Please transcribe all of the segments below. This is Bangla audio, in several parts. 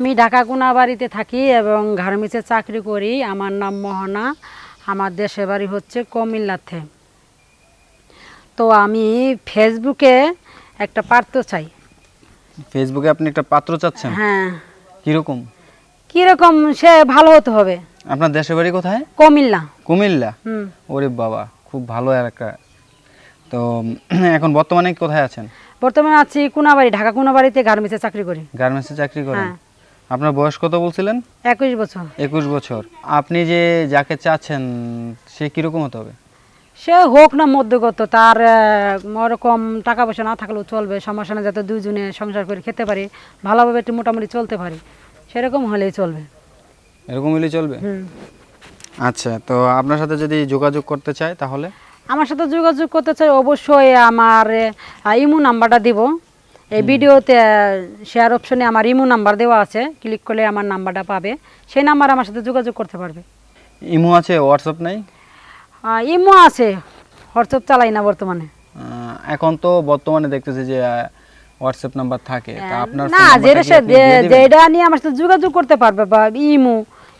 আমি ঢাকা কোনাবাড়িতে থাকি এবং গার্মেন্টসে চাকরি করি। আমার নাম মোহনা। আমার দেশের বাড়ি হচ্ছে কুমিল্লাতে। তো আমি ফেসবুকে একটা পাত্র চাই। ফেসবুকে আপনি একটা পাত্র চাচ্ছেন? হ্যাঁ। কীরকম? কীরকম? সে ভালো হতে হবে। আপনার দেশের বাড়ি কোথায়? কুমিল্লা। কুমিল্লা? হুম। ওরে বাবা খুব ভালো আর একটা। তো এখন বর্তমানে কোথায় আছেন? বর্তমানে আছি কোনাবাড়ি ঢাকা কোনাবাড়িতে গার্মেন্টসে চাকরি করি। গার্মেন্টসে চাকরি করেন? হ্যাঁ। আপনার বয়স কত বলছিলেন? একুশ বছর। একুশ বছর। আপনি যে যাকে চাচ্ছেন সে কীরকম হতে হবে? সে হোক না মধ্যগত তার ওরকম টাকা পয়সা না থাকলেও চলবে। সমস্যা না যাতে দুজনে সংসার করে খেতে পারি ভালোভাবে একটু মোটামুটি চলতে পারি। সেরকম হলেই চলবে। এরকম হলেই চলবে? আচ্ছা তো আপনার সাথে যদি যোগাযোগ করতে চায় তাহলে? আমার সাথে যোগাযোগ করতে চাই অবশ্যই আমার ইমো নাম্বারটা দিব। এই ভিডিওতে শেয়ার অপশনে আমার ইমো নাম্বার দেওয়া আছে। ক্লিক করলে আমার নাম্বারটা পাবে। সেই নাম্বার আমার সাথে যোগাযোগ করতে পারবে। ইমো আছে হোয়াটসঅ্যাপ নাই? ইমো আছে। হোয়াটসঅ্যাপ চালাই না বর্তমানে। এখন তো বর্তমানে দেখতেছি যে হোয়াটসঅ্যাপ নাম্বার থাকে। তা আপনার না যেটা? যেটা নিয়ে আমার সাথে যোগাযোগ করতে পারবে বা ইমো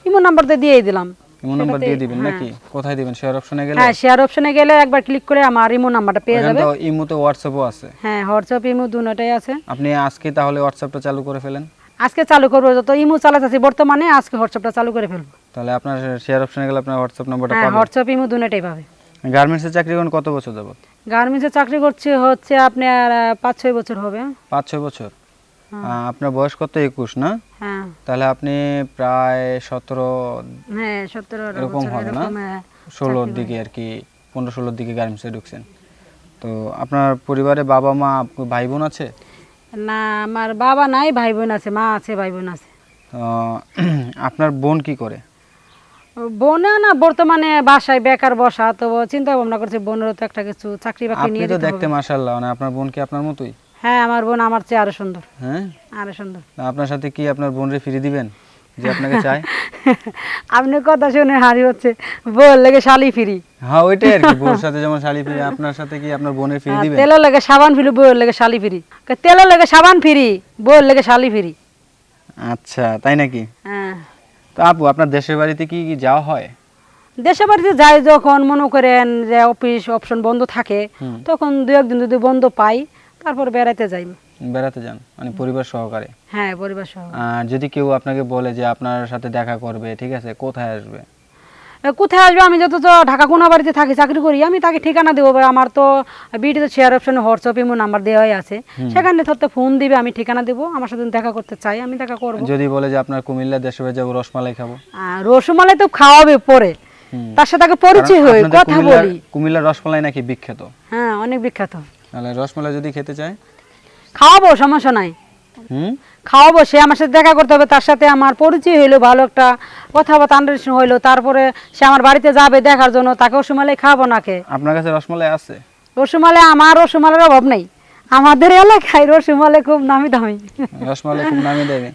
ইমো নাম্বারটা দিয়েই দিলাম। ইমো নাম্বার দিয়ে দিবেন হ্যাঁ। নাকি? কোথায় দিবেন? শেয়ার অপশনে গেলে? হ্যাঁ শেয়ার অপশনে গেলে একবার ক্লিক করে আমার ইমো নাম্বারটা পেয়ে যাবে তো ইমোতে হোয়াটসঅ্যাপও আছে। হ্যাঁ হোয়াটসঅ্যাপ ইমো দুটোটাই আছে। আপনি আজকে তাহলে হোয়াটসঅ্যাপটা চালু করে ফেলেন। আজকে চালু করব যত ইমো চালাতেছি বর্তমানে আজকে হোয়াটসঅ্যাপটা চালু করে ফেলব। তাহলে আপনার শেয়ার অপশনে গেলে আপনার হোয়াটসঅ্যাপ নাম্বারটা পাবেন। হ্যাঁ হোয়াটসঅ্যাপ ইমো দুটোটাই পাবে। গার্মেন্টসে চাকরি করেন কত বছর যাবত? গার্মেন্টসে চাকরি করছি হচ্ছে আপনার পাঁচ ছয় বছর হবে। পাঁচ ছয় বছর। আপনার বয়স কত? একুশ না? হ্যাঁ। তাহলে আপনি প্রায় সতেরো হ্যাঁ এরকম হবে না? হ্যাঁ। ষোলোর দিকে আর কি পনেরো ষোলোর দিকে গার্মেন্টসে ঢুকছেন। তো আপনার পরিবারে বাবা মা ভাই বোন আছে? না আমার বাবা নাই ভাই বোন আছে মা আছে ভাই বোন আছে আপনার বোন কি করে? বোন না বর্তমানে বাসায় বেকার বসা তো চিন্তা ভাবনা করছে বোনেরও তো একটা কিছু চাকরি বাকরি নিয়ে তো দেখতে হবে। মাশাল্লাহ মানে আপনার বোন কি আপনার মতোই? হ্যাঁ আমার বোন আমার চেয়ে আরও সুন্দর। হ্যাঁ? আরও সুন্দর। আপনার সাথে কি আপনার বোনরে ফিরে দিবেন? যে আপনাকে আপনি কথা শুনে হারি হচ্ছে। বল লেগে শালি ফিরি। হ্যাঁ ওইটাই আর কি বোর সাথে যেমন শালি ফিরে আপনার সাথে কি আপনার বোনের ফিরে দিবেন? তেলের লেগে সাবান ফিরি লেগে শালি ফিরি। লেগে সাবান ফিরি লেগে শালি ফিরি। আচ্ছা তাই নাকি? হ্যাঁ। তো আপু আপনার দেশের বাড়িতে কি কি যাওয়া হয়? দেশে বাড়িতে যাই যখন মনে করেন যে অফিস অপশন বন্ধ থাকে তখন দু একদিন যদি বন্ধ পাই তারপর বেড়াতে যাই। বেড়াতে যান মানে পরিবার সহকারে? হ্যাঁ পরিবার সহ আর যদি কেউ আপনাকে বলে যে আপনার সাথে দেখা করবে ঠিক আছে কোথায় আসবে? কোথায় আসবে? আমি যত তো ঢাকা কোনা বাড়িতে থাকি চাকরি করি আমি তাকে ঠিকানা দেবো। আমার তো বিডিতে শেয়ার অপশনে হোয়াটসঅ্যাপ ইমো নাম্বার দেওয়াই আছে। সেখানে ধরতে ফোন দিবে আমি ঠিকানা দেবো। আমার সাথে দেখা করতে চাই আমি দেখা করব। যদি বলে যে আপনার কুমিল্লা দেশে যাব রসমালাই খাব? রসমালাই তো খাওয়াবে পরে। তার সাথে আগে পরিচয় আপনাদের কথা বলি। কুমিল্লার রসমালাই নাকি বিখ্যাত? হ্যাঁ অনেক বিখ্যাত। তাহলে রসমালাই যদি খেতে চায়? খাওয়াবো সমস্যা নাই। হুম? খাওয়াবো সে আমার সাথে দেখা করতে হবে তার সাথে আমার পরিচয় হইল ভালো একটা কথাবার্তা আন্ডারস্ট্যান্ডিং হইল তারপরে সে আমার বাড়িতে যাবে দেখার জন্য তাকে রসমালাই খাওয়াবো নাকে আপনার কাছে রসমালাই আছে? রসমালাই আমার রসমালের অভাব নেই। আমাদের এলাকায় রসমালাই খুব নামি দামি রসমালাই খুব নামি দেবে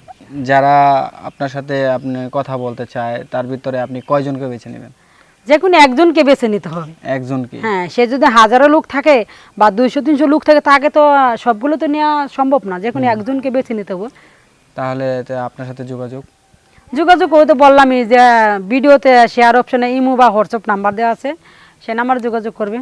যারা আপনার সাথে আপনি কথা বলতে চায় তার ভিতরে আপনি কয়জনকে বেছে নেবেন? যে কোনো একজনকে বেছে নিতে হবে। একজনকে। হ্যাঁ সে যদি হাজারো লোক থাকে বা দুইশো তিনশো লোক থাকে তাকে তো সবগুলো তো নেওয়া সম্ভব না। যে কোনো একজনকে বেছে নিতে হবে। তাহলে আপনার সাথে যোগাযোগ? যোগাযোগ ওই তো বললামই যে ভিডিওতে শেয়ার অপশনে ইমো বা হোয়াটসঅ্যাপ নাম্বার দেওয়া আছে। সে নাম্বার যোগাযোগ করবে।